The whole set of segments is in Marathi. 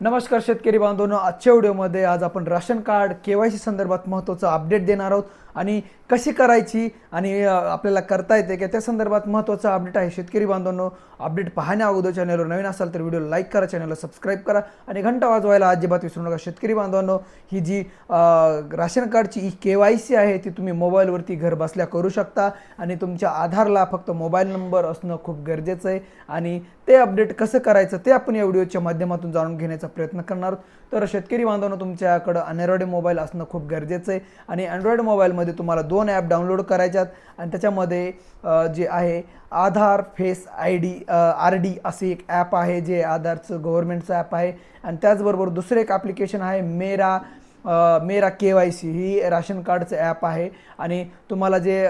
नमस्कार शेतकरी बांधवांनो आजच्या व्हिडिओमध्ये आज आपण ration card K Y C संदर्भात महत्त्वाचं अपडेट देणार आहोत. आणि कशी करायची आणि आपल्याला करता येते का त्या संदर्भात महत्त्वाचं अपडेट आहे. शेतकरी बांधवांनो अपडेट पाहण्या अगोदर चॅनलवर नवीन असाल तर व्हिडिओ लाईक करा चॅनलला सबस्क्राईब करा आणि घंटा वाजवायला अजिबात विसरू नका. शेतकरी बांधवांनो ही जी राशन कार्डची ही के वाय सी आहे ती तुम्ही मोबाईलवरती घर बसल्या करू शकता आणि तुमच्या आधारला फक्त मोबाईल नंबर असणं खूप गरजेचं आहे. आणि ते अपडेट कसं करायचं ते आपण या व्हिडिओच्या माध्यमातून जाणून घेण्याचा प्रयत्न करणार आहोत. तर शेतकरी बांधवांनो तुमच्याकडं अनड्रॉइड मोबाईल असणं खूप गरजेचं आहे. आणि अँड्रॉइड मोबाईलमध्ये तुम्हाला दोन ॲप डाउनलोड करायच्यात आणि त्याच्यामध्ये जे आहे Aadhaar face I D R D असे एक ॲप आहे जे आधारचं गव्हर्नमेंटचं ॲप आहे. आणि त्याचबरोबर दुसरं एक ॲप्लिकेशन आहे Mera Mera K Y C ही राशन कार्डचं ॲप आहे. आणि तुम्हाला जे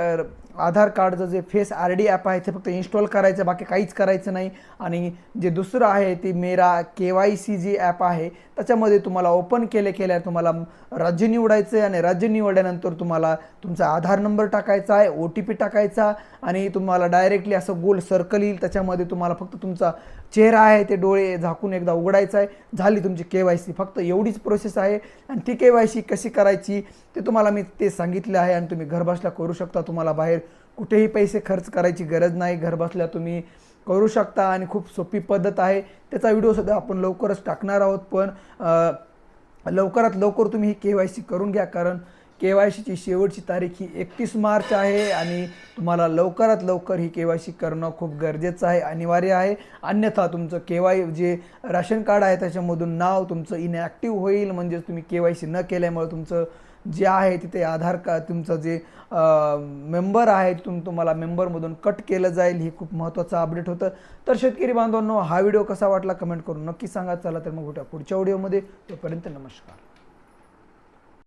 आधार कार्डचं जे फेस आर डी ॲप आहे ते फक्त इन्स्टॉल करायचं बाकी काहीच करायचं नाही. आणि जे दुसरं आहे ते मेरा के वाय सी जी ॲप आहे त्याच्यामध्ये तुम्हाला ओपन केले केल्या तुम्हाला राज्य निवडायचं आहे. आणि राज्य निवडल्यानंतर तुम्हाला तुमचा आधार नंबर टाकायचा आहे ओ टी पी टाकायचा. आणि तुम्हाला डायरेक्टली असं गोल सर्कल येईल त्याच्यामध्ये तुम्हाला फक्त तुमचा चेहरा आहे ते डोळे झाकून एकदा उघडायचा आहे. झाली तुमची के वाय सी. फक्त एवढीच प्रोसेस आहे. आणि ती के वाय सी कशी करायची ते तुम्हाला मी ते सांगितलं आहे आणि तुम्ही घरबसल्या करू शकता. तुम्हाला बाहेर कुठेही पैसे खर्च करायची गरज नाही. घरबसल्या तुम्ही करू शकता आणि खूप सोपी पद्धत आहे. त्याचा व्हिडिओसुद्धा आपण लवकरच टाकणार आहोत. पण लवकरात लवकर तुम्ही ही के वाय सी करून घ्या. कारण के वाय सीची शेवटची तारीख ही एकतीस मार्च आहे आणि तुम्हाला लवकरात लवकर ही के वाय सी करणं खूप गरजेचं आहे अनिवार्य आहे. अन्यथा तुमचं के वाय जे राशन कार्ड आहे त्याच्यामधून नाव तुमचं इनॲक्टिव्ह होईल म्हणजेच तुम्ही के वाय सी न केल्यामुळे तुमचं जे आहे तिथे आधार कार्ड तुमचं जे मेंबर आहे तुम तुम्हाला मेंबरमधून कट केलं जाईल ही खूप महत्त्वाचं अपडेट होतं. तर शेतकरी बांधवांनो हा व्हिडिओ कसा वाटला कमेंट करून नक्की सांगा. चला तर मग भेटूया पुढच्या व्हिडिओमध्ये तोपर्यंत नमस्कार.